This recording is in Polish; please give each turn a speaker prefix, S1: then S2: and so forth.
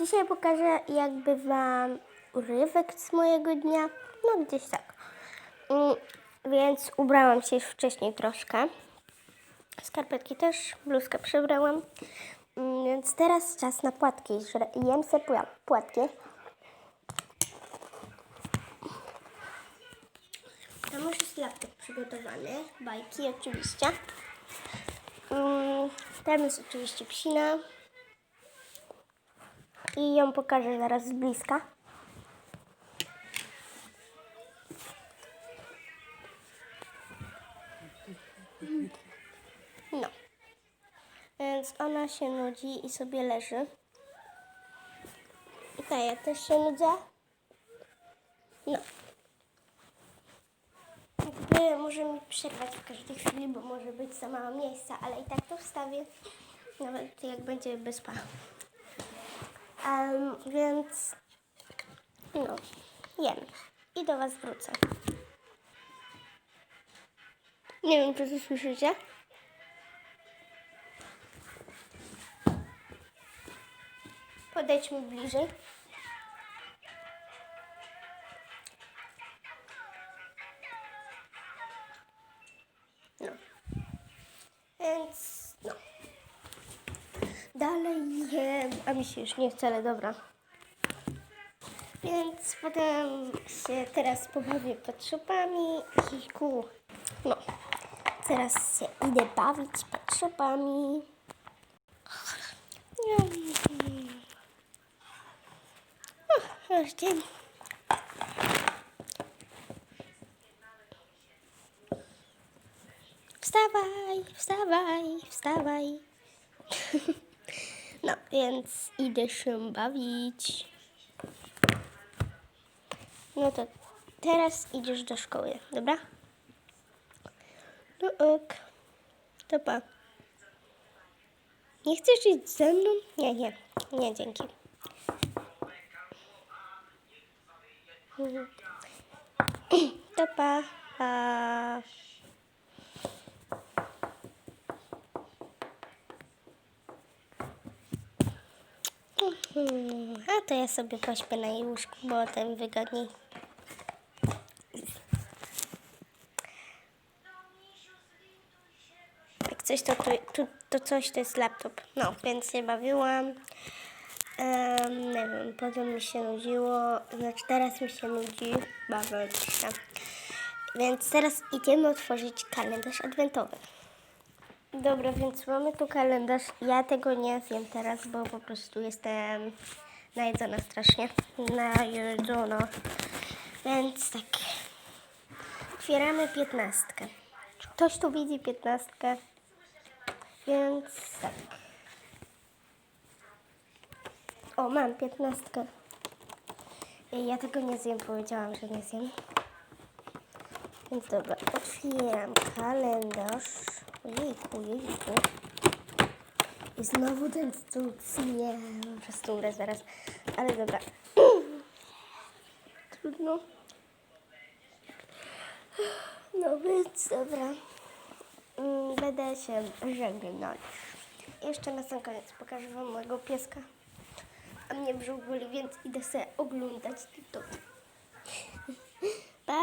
S1: Dzisiaj pokażę jakby Wam urywek z mojego dnia. No gdzieś tak. Mm, Więc ubrałam się już wcześniej troszkę. Skarpetki też, bluzkę przebrałam. Mm, Więc teraz czas na płatki. Jem pła- płatki. Tam już jest laptop przygotowany. Bajki oczywiście. Mm, Tam jest oczywiście psina. I ją pokażę zaraz z bliska. No. Więc ona się nudzi i sobie leży. I ta ja też się nudzę. No. Jakby może mi przerwać w każdej chwili, bo może być za mało miejsca, ale i tak to wstawię. Nawet jak będzie wyspa. Um, więc no, jem. I do Was wrócę. Nie wiem, czy to słyszycie. Podejdźmy bliżej. No. Więc. Dalej jem, a mi się już nie chce, ale dobra. Więc potem się teraz pobawię patrzopami i ku. No. Teraz się idę bawić patrzopami. O, już dzień. Wstawaj, wstawaj, wstawaj. No, więc idę się bawić. No to teraz idziesz do szkoły, dobra? No ok. To pa. Nie chcesz iść ze mną? Nie, nie. Nie, dzięki. Mhm. To pa. pa. A to ja sobie pośpię na jej łóżku, bo ten wygodniej. Jak coś, to, to, to, coś to jest laptop. No, więc się bawiłam. Em, nie wiem, potem mi się nudziło. Znaczy teraz mi się nudzi. Bawię się. Więc teraz idziemy otworzyć kalendarz adwentowy. Dobra, więc mamy tu kalendarz. Ja tego nie zjem teraz, bo po prostu jestem najedzona strasznie. Najedzona. Więc tak. Otwieramy piętnastkę. Ktoś tu widzi piętnastkę. Więc tak. O, mam piętnastkę. Ja tego nie zjem, powiedziałam, że nie zjem. Więc dobra, otwieram kalendarz. Ojejku, ojejku. I znowu ten stół nie, po prostu umrę zaraz. Ale dobra. Trudno. No więc dobra. Mm, Będę się żegnać. Jeszcze na sam koniec pokażę Wam mojego pieska. A mnie brzuch boli, więc idę sobie oglądać TikTok. Pa!